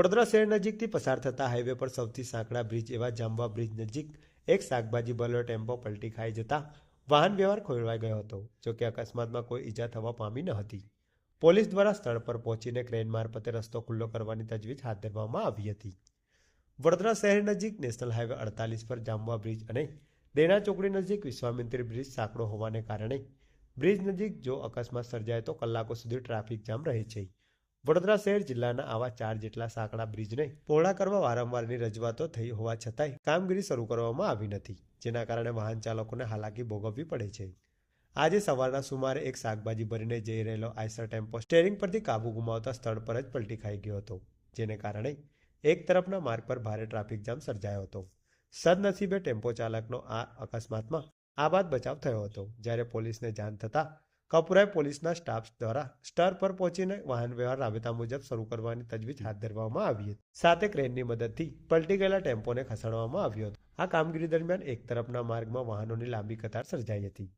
વડોદરા શહેર નજીકથી પસાર થતા હાઈવે પર સૌથી સાંકડા બ્રિજ એવા જાંબવા બ્રિજ નજીક એક શાકભાજી બલો ટેમ્પો પલટી ખાઈ જતા વાહન વ્યવહાર ખોરવાઈ ગયો હતો જોકે અકસ્માતમાં કોઈ ઈજા થવા પામી ન હતી. પોલીસ દ્વારા સ્થળ પર પહોંચીને ક્રેન મારફતે રસ્તો ખુલ્લો કરવાની તજવીજ હાથ ધરવામાં આવી હતી. વડોદરા શહેર નજીક નેશનલ હાઈવે અડતાલીસ પર જાંબવા બ્રિજ અને દેના ચોકડી નજીક વિશ્વામિત્રી બ્રિજ સાંકડો હોવાને કારણે બ્રિજ નજીક જો અકસ્માત સર્જાય તો કલાકો સુધી ટ્રાફિક જામ રહે છે. વડોદરા શહેર જિલ્લાના આવા ચાર જેટલા સાંકડા બ્રિજને પહોળા કરવા વારંવારની રજૂઆતો થઈ હોવા છતાંય કામગીરી શરૂ કરવામાં આવી નથી, જેના કારણે વાહન ચાલકોને હાલાકી ભોગવવી પડે છે. આજે સવારના સુમારે એક શાકભાજી ભરીને જઈ રહેલો આઈસર ટેમ્પો સ્ટેરિંગ પરથી કાબુ ગુમાવતા સ્થળ પર જ પલટી ખાઈ ગયો હતો, જેને કારણે એક તરફના માર્ગ પર ભારે ટ્રાફિક જામ સર્જાયો હતો. સદનસીબે ટેમ્પો ચાલકનો આ અકસ્માતમાં આબાદ બચાવ થયો હતો, જ્યારે પોલીસને જાણ થતાં કપુરાઈ પોલીસના સ્ટાફ દ્વારા સ્ટર પર પહોંચીને વાહન વ્યવહાર રાબેતા મુજબ શરૂ કરવાની તજવીજ હાથ ધરવામાં આવી હતી. સાથે ક્રેનની મદદથી પલટી ગયેલા ટેમ્પોને ખસેડવામાં આવ્યો હતો. આ કામગીરી દરમિયાન એક તરફના માર્ગમાં વાહનોની લાંબી કતાર સર્જાઈ હતી.